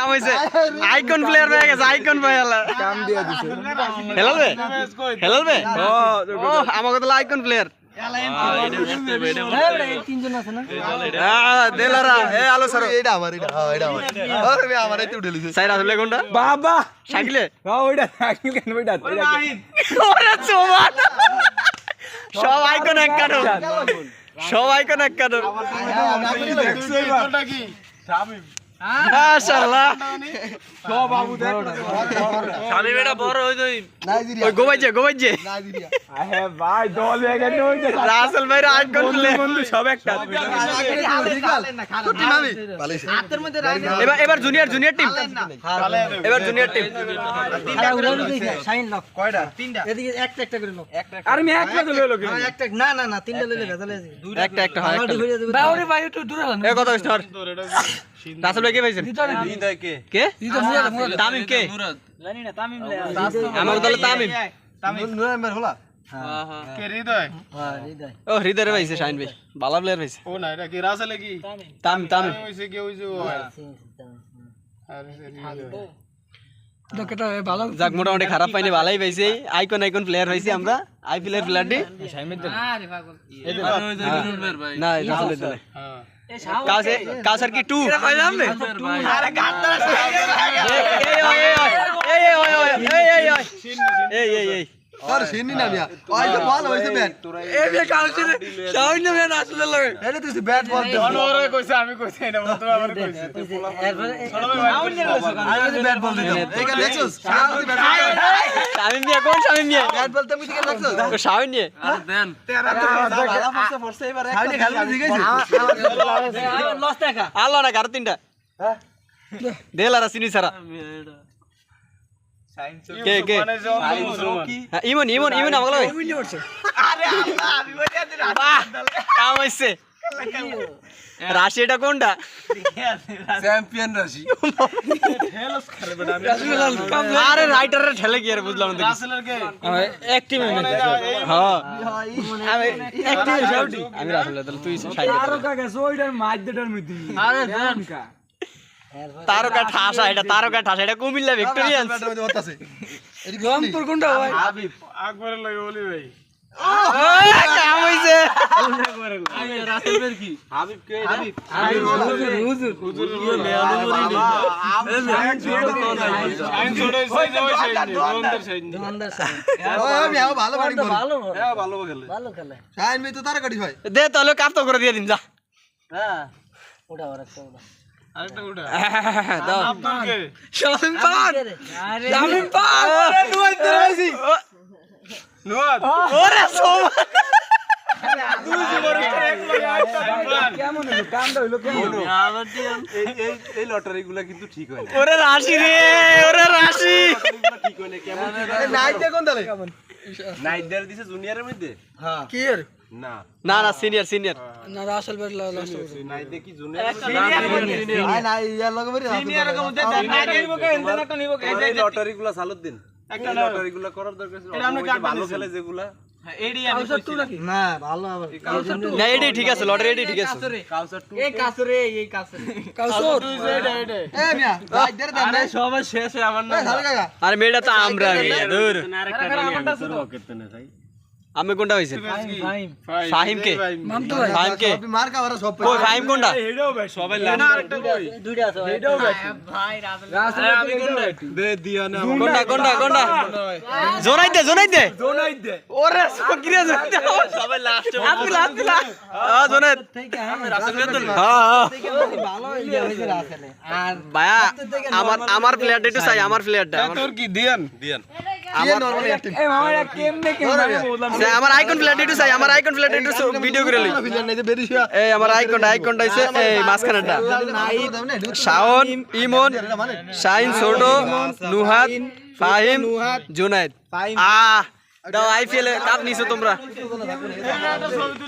কাম হইছে। Icon player হয়ে গেছে আইকন ভাই কাম দিয়া দিছে। হেলালবে হেলালবে ও আমাকে তো আইকন প্লেয়ার হ্যাঁ বাবা! সাইকেলে? ওইটা সাইকেল কেন ওইটা সব আইকন এক কানো সব আইকন এক কানো এবার এবার জুনিয়র জুনিয়র টিম এবার জুনিয়র টিম আর আমি একটা তো লইলো কিন্তু। একটা একটা একটা এ কথা কইছ ধর। রাসেল ভাই কে পাইছেন? কে? তামিম কে? আমার দলে তামিম নুরা মেম্বার হলা? ও হৃদয় রে পাইছে শাইন ভাই। বালা প্লেয়ার পাইছে। তামিম। তামিম যাক মোটামুটি খারাপ পাইনি ভালোই পাইছি আইকন আইকন প্লেয়ার পাইছি আমরা আই প্লেয়ার প্লেয়ারটি না কাউসার কি টু এই এই এই আর সিনি না মিয়া ওই তো বল হইছে ব্যাট এই যে কাউন্সিল সাউন্ড না মেন আসলে লাগে এটা তুই ব্যাট বল দে আমি যদি ব্যাট বল দিতাম এইখানে দেখছস সামনে ব্যাট শামিম মিয়া কোন শামিম মিয়া ব্যাট বলতে আমি দিকে দেখছস ও শামিম নিয়ে সামনে খেলতে দিকেছি আল্লাহ না কারও তিনটা দেলারা সিনি সারা কে কে? হ্যাঁ, ইমন ইমন ইমন আমাকে লাগে। বাহ কাম হইছে। রাশি এটা কোনটা? চ্যাম্পিয়ন রাশি। আরে রাইটারে ঠেলে কি আর বুঝলাম না এক টিমে হ্যাঁ। আমি এক টিমে আমি রাসেল তাহলে তুই সাইড আরও কাকে ওইটার মাছ মধ্যে। আরে তারকা ঠাসা এটা তারকা ঠাসা এটা কুমিল্লা রং তোর কোনটা ভাই? করি ভালো খেলে। শাইন ভাই তো তারা দে তাহলে কাপ তো করে দিয়ে দিন যা। দাও শামিম পান! শামিম পান! নুয়াই তো রইছি ওরে সোমা! কেমন হলো? কামটা হলো কেমন? হলো ওরে রাশি রে ওরে রাশি। নাইতে কোন দলে? কি এর না না সিনিয়র সিনিয়র না রাসেল বের লাস্ট আই নাই ইয়ার লগে বেরি সিনিয়র রকম না ভালো আবার না এটাই ঠিক আছে লটারি এটাই ঠিক আছে কাউসর এ মিয়া রাইট দের দেন না সবার শেষে আমার এ আরে মেয়েটা তো আমরা আমি কোনটা হইছে ফাহিম কে? ফাহিম কে? মার কাভার সব কই ফাহিম কোনটা? এটাও ভাই সবাই রাসেল আমি কোনটা? কোনটা কোনটা কোনটা? জোনাই দে জোনাই দে দোনাই দে ওরে সকিরে জোনাই দে সবাই লাস্টে হাত দিলা হাত দিলা। হ্যাঁ জোনাই হ্যাঁ হ্যাঁ ভাইয়া আমার আমার প্লেয়ারটা একটু চাই আমার প্লেয়ারটা তোর কি দিয়ান? আমার আমার আইকন একটু চাই আমার আইকন প্লেয়ারটা একটু ভিডিও করে লই এই আমার আইকনটা আইকনটা হইছে এই না শাওন ইমন শাইন ছোট নুহাত ফাহিম জুনাইদ আহ দাও আইপিএল কাপ নিছো তোমরা